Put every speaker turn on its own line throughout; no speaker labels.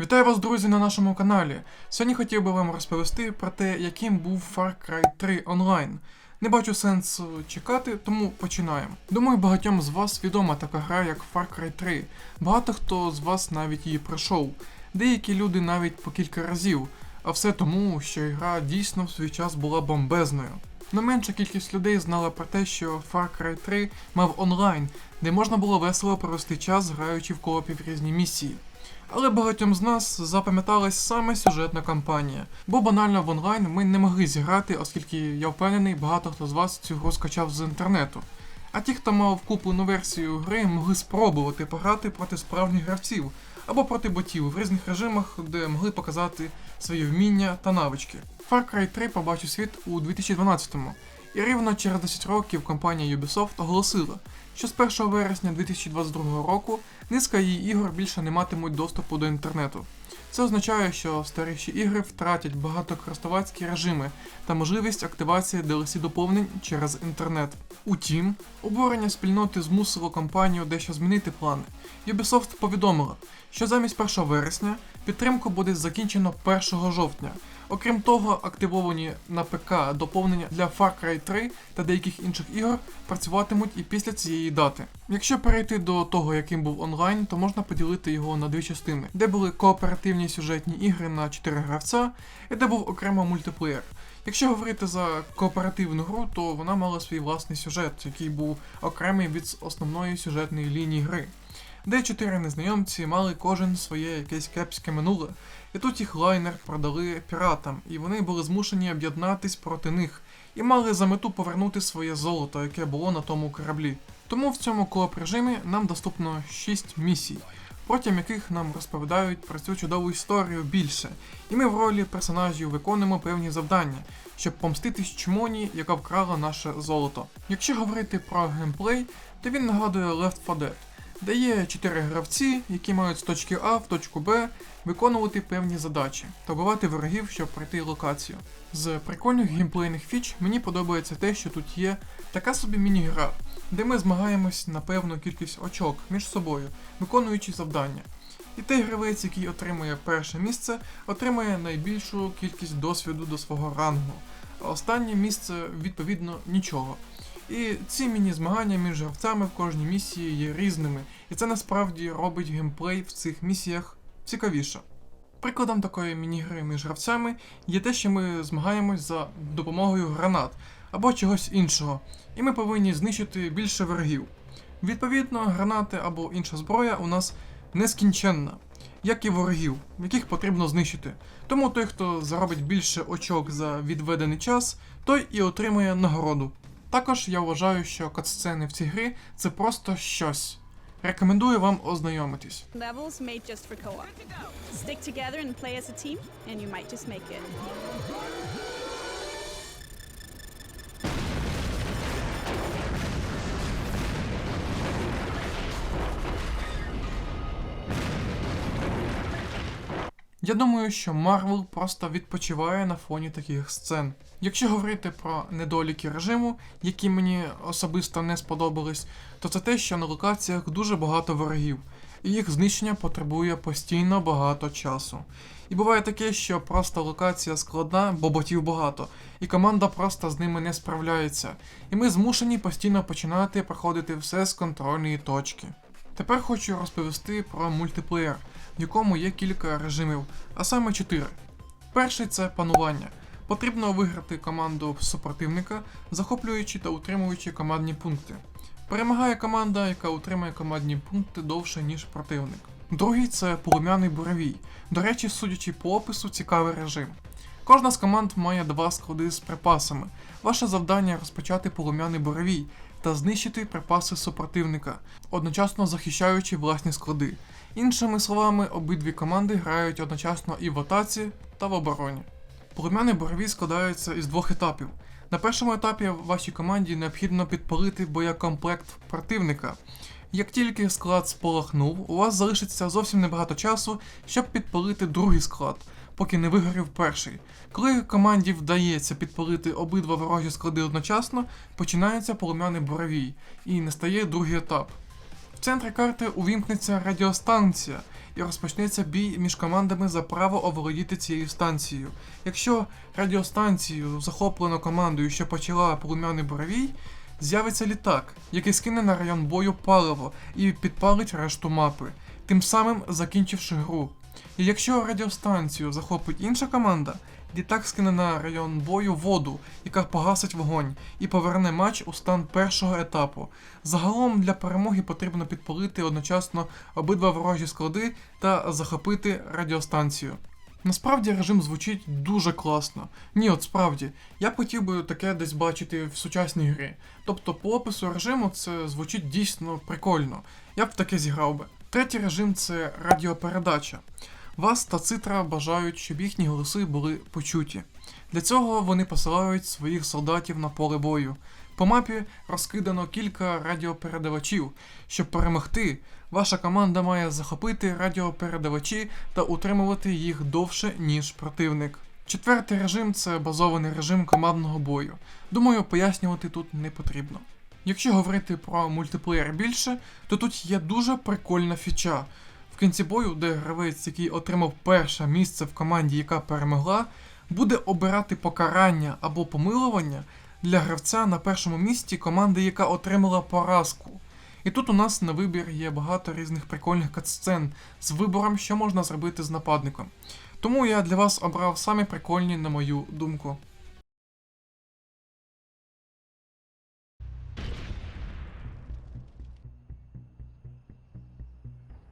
Вітаю вас, друзі, на нашому каналі. Сьогодні хотів би вам розповісти про те, яким був Far Cry 3 онлайн. Не бачу сенсу чекати, тому починаємо. Думаю, багатьом з вас відома така гра, як Far Cry 3. Багато хто з вас навіть її пройшов. Деякі люди навіть по кілька разів. А все тому, що гра дійсно в свій час була бомбезною. Не менша кількість людей знала про те, що Far Cry 3 мав онлайн, де можна було весело провести час, граючи в коопі в різні місії. Але багатьом з нас запам'яталась саме сюжетна кампанія, бо банально в онлайн ми не могли зіграти, оскільки я впевнений, багато хто з вас цю гру скачав з інтернету. А ті, хто мав куплену версію гри, могли спробувати пограти проти справжніх гравців або проти ботів в різних режимах, де могли показати свої вміння та навички. Far Cry 3 побачив світ у 2012-му, і рівно через 10 років компанія Ubisoft оголосила, що з 1 вересня 2022 року низка її ігор більше не матимуть доступу до інтернету. Це означає, що старіші ігри втратять багатокористувацькі режими та можливість активації DLC доповнень через інтернет. Утім, обурення спільноти змусило компанію дещо змінити плани. Ubisoft повідомила, що замість 1 вересня підтримку буде закінчено 1 жовтня. Окрім того, активовані на ПК доповнення для Far Cry 3 та деяких інших ігор працюватимуть і після цієї дати. Якщо перейти до того, яким був онлайн, то можна поділити його на дві частини, де були кооперативні сюжетні ігри на 4 гравця, і де був окремо мультиплеєр. Якщо говорити за кооперативну гру, то вона мала свій власний сюжет, який був окремий від основної сюжетної лінії гри. Де чотири незнайомці мали кожен своє якесь кепське минуле, і тут їх лайнер продали піратам, і вони були змушені об'єднатись проти них і мали за мету повернути своє золото, яке було на тому кораблі. Тому в цьому кооп режимі нам доступно 6 місій, протягом яких нам розповідають про цю чудову історію більше, і ми в ролі персонажів виконуємо певні завдання, щоб помститись чмоні, яка вкрала наше золото. Якщо говорити про геймплей, то він нагадує Left 4 Dead, де є 4 гравці, які мають з точки А в точку Б виконувати певні задачі та вбивати ворогів, щоб пройти локацію. З прикольних геймплейних фіч мені подобається те, що тут є така собі міні-гра, де ми змагаємось на певну кількість очок між собою, виконуючи завдання. І той гравець, який отримує перше місце, отримує найбільшу кількість досвіду до свого рангу, а останнє місце відповідно нічого. І ці міні-змагання між гравцями в кожній місії є різними, і це насправді робить геймплей в цих місіях цікавіше. Прикладом такої міні-гри між гравцями є те, що ми змагаємось за допомогою гранат або чогось іншого, і ми повинні знищити більше ворогів. Відповідно, гранати або інша зброя у нас нескінченна, як і ворогів, яких потрібно знищити. Тому той, хто заробить більше очок за відведений час, той і отримує нагороду. Також я вважаю, що катсцени в цій грі це просто щось. Рекомендую вам ознайомитись.
Make it.
Я думаю, що Марвел просто відпочиває на фоні таких сцен. Якщо говорити про недоліки режиму, які мені особисто не сподобались, то це те, що на локаціях дуже багато ворогів, і їх знищення потребує постійно багато часу. І буває таке, що просто локація складна, бо ботів багато, і команда просто з ними не справляється, і ми змушені постійно починати проходити все з контрольної точки. Тепер хочу розповісти про мультиплеєр, в якому є кілька режимів, а саме чотири. Перший це панування. Потрібно виграти команду супротивника, захоплюючи та утримуючи командні пункти. Перемагає команда, яка утримує командні пункти довше, ніж противник. Другий це полум'яний буревій. До речі, судячи по опису, цікавий режим. Кожна з команд має два склади з припасами. Ваше завдання розпочати полум'яний буревій та знищити припаси супротивника, одночасно захищаючи власні склади. Іншими словами, обидві команди грають одночасно і в атаці та в обороні. Полум'яний буревій складається із двох етапів. На першому етапі вашій команді необхідно підпалити боєкомплект противника. Як тільки склад спалахнув, у вас залишиться зовсім небагато часу, щоб підпалити другий склад, поки не вигорів перший. Коли команді вдається підпалити обидва ворожі склади одночасно, починається полум'яний буревій і настає другий етап. В центрі карти увімкнеться радіостанція і розпочнеться бій між командами за право оволодіти цією станцією. Якщо радіостанцію захоплено командою, що почала полум'яний боровій, з'явиться літак, який скине на район бою паливо і підпалить решту мапи, тим самим закінчивши гру. І якщо радіостанцію захопить інша команда, літак скине на район бою воду, яка погасить вогонь, і поверне матч у стан першого етапу. Загалом для перемоги потрібно підпалити одночасно обидва ворожі склади та захопити радіостанцію. Насправді режим звучить дуже класно. Ні, от справді, я хотів би таке десь бачити в сучасній грі. Тобто по опису режиму це звучить дійсно прикольно. Я б таке зіграв би. Третій режим це радіопередача. Вас та цитра бажають, щоб їхні голоси були почуті. Для цього вони посилають своїх солдатів на поле бою. По мапі розкидано кілька радіопередавачів. Щоб перемогти, ваша команда має захопити радіопередавачі та утримувати їх довше, ніж противник. Четвертий режим це базований режим командного бою. Думаю, пояснювати тут не потрібно. Якщо говорити про мультиплеєр більше, то тут є дуже прикольна фіча. Кінці бою, де гравець, який отримав перше місце в команді, яка перемогла, буде обирати покарання або помилування для гравця на першому місці команди, яка отримала поразку. І тут у нас на вибір є багато різних прикольних катсцен з вибором, що можна зробити з нападником. Тому я для вас обрав самі прикольні, на мою думку.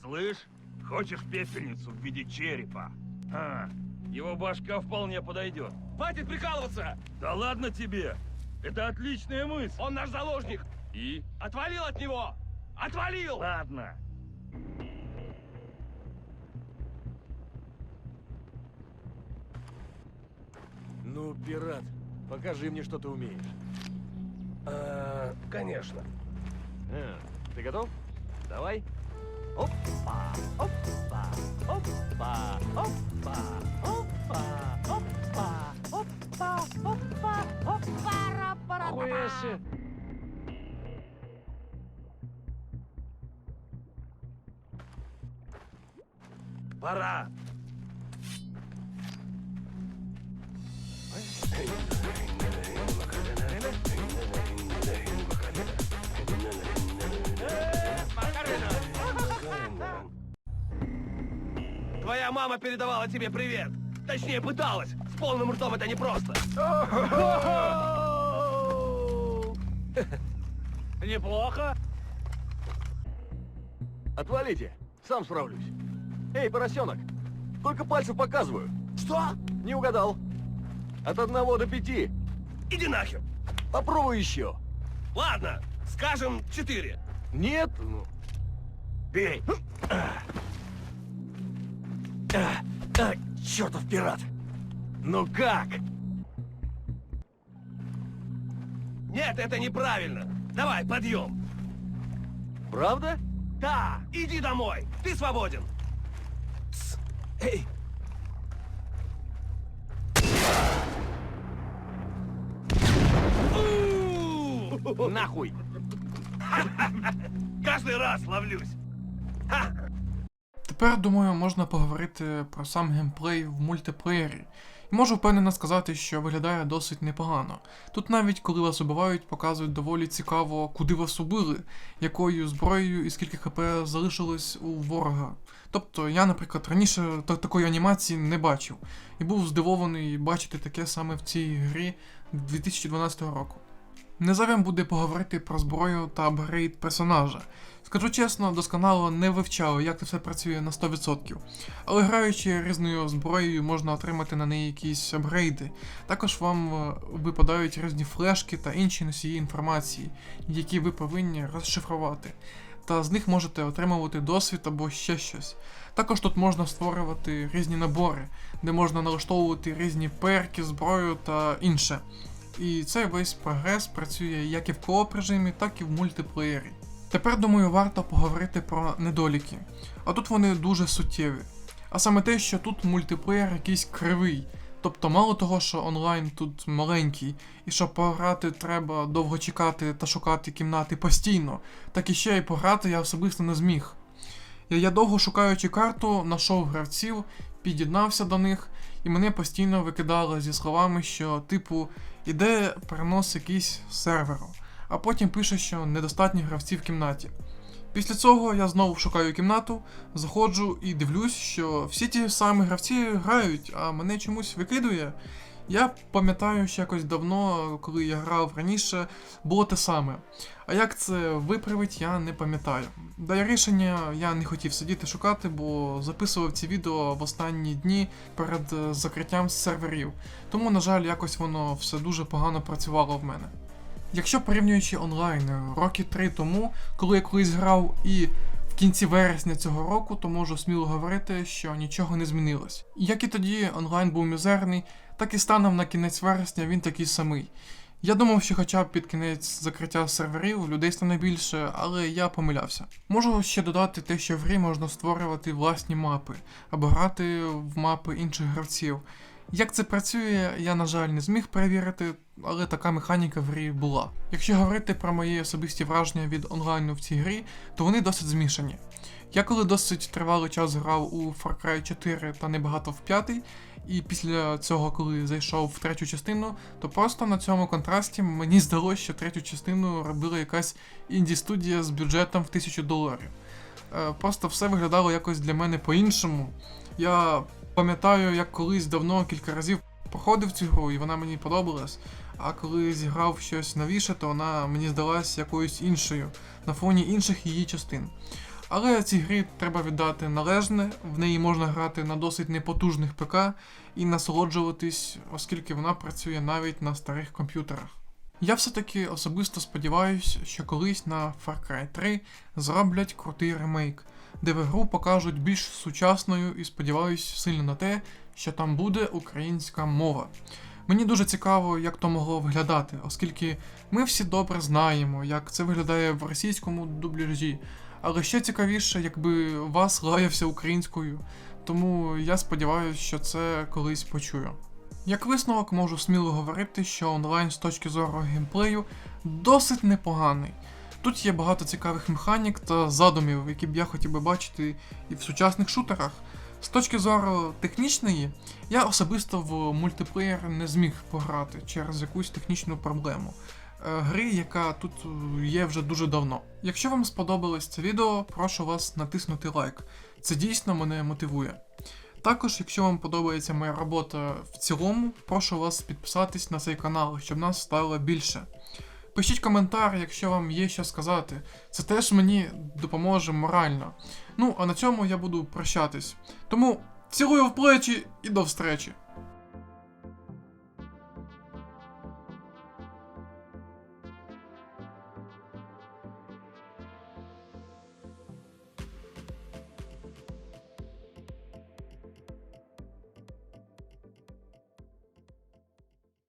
Слышь, хочешь пепельницу в виде черепа? А, его башка вполне подойдет.
Хватит прикалываться!
Да ладно тебе! Это отличная мысль!
Он наш заложник!
И?
Отвалил от него! Отвалил!
Ладно.
Ну, пират, покажи мне, что ты умеешь. А, конечно. А, ты готов? Давай. opa, opa, opa, opa, opa, opa, opa, opa, opa, opa, opa Para! Hey, hey, hey, hey, hey, hey, hey, hey, hey, hey, Твоя мама передавала тебе привет. Точнее, пыталась. С полным ртом это непросто. Неплохо.
Отвалите, сам справлюсь. Эй, поросенок, только пальцев показываю.
Что?
Не угадал. От одного до пяти.
Иди нахер.
Попробуй еще.
Ладно, скажем четыре.
Нет? Ну,
Бей.
а, а, чертов пират. Ну как?
Нет, это неправильно. Давай, подъем.
Правда?
Да, иди домой. Ты свободен. Тс. Эй.
Нахуй.
Каждый раз ловлюсь.
Тепер, думаю, можна поговорити про сам геймплей в мультиплеєрі. І можу впевнено сказати, що виглядає досить непогано. Тут навіть коли вас убивають, показують доволі цікаво, куди вас убили, якою зброєю і скільки хп залишилось у ворога. Тобто я, наприклад, раніше та- такої анімації не бачив, і був здивований бачити таке саме в цій грі 2012 року. Незайвим буде поговорити про зброю та апгрейд персонажа. Скажу чесно, досконало не вивчав, як це все працює на 100%. Але граючи різною зброєю, можна отримати на неї якісь апгрейди. Також вам е, випадають різні флешки та інші носії інформації, які ви повинні розшифрувати. Та з них можете отримувати досвід або ще щось. Також тут можна створювати різні набори, де можна налаштовувати різні перки, зброю та інше. І цей весь прогрес працює як і в кооп режимі, так і в мультиплеєрі. Тепер, думаю, варто поговорити про недоліки. А тут вони дуже суттєві. А саме те, що тут мультиплеєр якийсь кривий. Тобто, мало того, що онлайн тут маленький, і щоб пограти треба довго чекати та шукати кімнати постійно, так і ще й пограти я особисто не зміг. Я довго шукаючи карту, знайшов гравців, під'єднався до них, і мене постійно викидало зі словами, що, типу, іде перенос якийсь серверу, а потім пише, що недостатньо гравців в кімнаті. Після цього я знову шукаю кімнату, заходжу і дивлюсь, що всі ті самі гравці грають, а мене чомусь викидує. Я пам'ятаю, що якось давно, коли я грав раніше, було те саме. А як це виправить, я не пам'ятаю. Дає рішення я не хотів сидіти шукати, бо записував ці відео в останні дні перед е, закриттям серверів. Тому, на жаль, якось воно все дуже погано працювало в мене. Якщо порівнюючи онлайн роки три тому, коли я колись грав і в кінці вересня цього року, то можу сміло говорити, що нічого не змінилось. Як і тоді онлайн був мізерний, так і станом на кінець вересня він такий самий. Я думав, що хоча б під кінець закриття серверів людей стане більше, але я помилявся. Можу ще додати те, що в грі можна створювати власні мапи або грати в мапи інших гравців. Як це працює, я, на жаль, не зміг перевірити, але така механіка в грі була. Якщо говорити про мої особисті враження від онлайну в цій грі, то вони досить змішані. Я коли досить тривалий час грав у Far Cry 4 та небагато в 5, і після цього, коли зайшов в третю частину, то просто на цьому контрасті мені здалося, що третю частину робила якась інді-студія з бюджетом в 1000 доларів. Е, Просто все виглядало якось для мене по-іншому. Я пам'ятаю, як колись давно кілька разів проходив цю гру, і вона мені подобалась. А коли зіграв щось новіше, то вона мені здалась якоюсь іншою на фоні інших її частин. Але цій грі треба віддати належне, в неї можна грати на досить непотужних ПК і насолоджуватись, оскільки вона працює навіть на старих комп'ютерах. Я все-таки особисто сподіваюся, що колись на Far Cry 3 зроблять крутий ремейк, де в гру покажуть більш сучасною і сподіваюсь сильно на те, що там буде українська мова. Мені дуже цікаво, як то могло виглядати, оскільки ми всі добре знаємо, як це виглядає в російському дубляжі. Але ще цікавіше, якби вас лаявся українською, тому я сподіваюся, що це колись почую. Як висновок можу сміло говорити, що онлайн з точки зору геймплею досить непоганий. Тут є багато цікавих механік та задумів, які б я хотів би бачити і в сучасних шутерах. З точки зору технічної, я особисто в мультиплеєр не зміг пограти через якусь технічну проблему. Е, Гри, яка тут е, є вже дуже давно. Якщо вам сподобалось це відео, прошу вас натиснути лайк. Це дійсно мене мотивує. Також, якщо вам подобається моя робота в цілому, прошу вас підписатись на цей канал, щоб нас стало більше. Пишіть коментар, якщо вам є що сказати. Це теж мені допоможе морально. Ну, а на цьому я буду прощатись. Тому цілую в плечі і до встречі.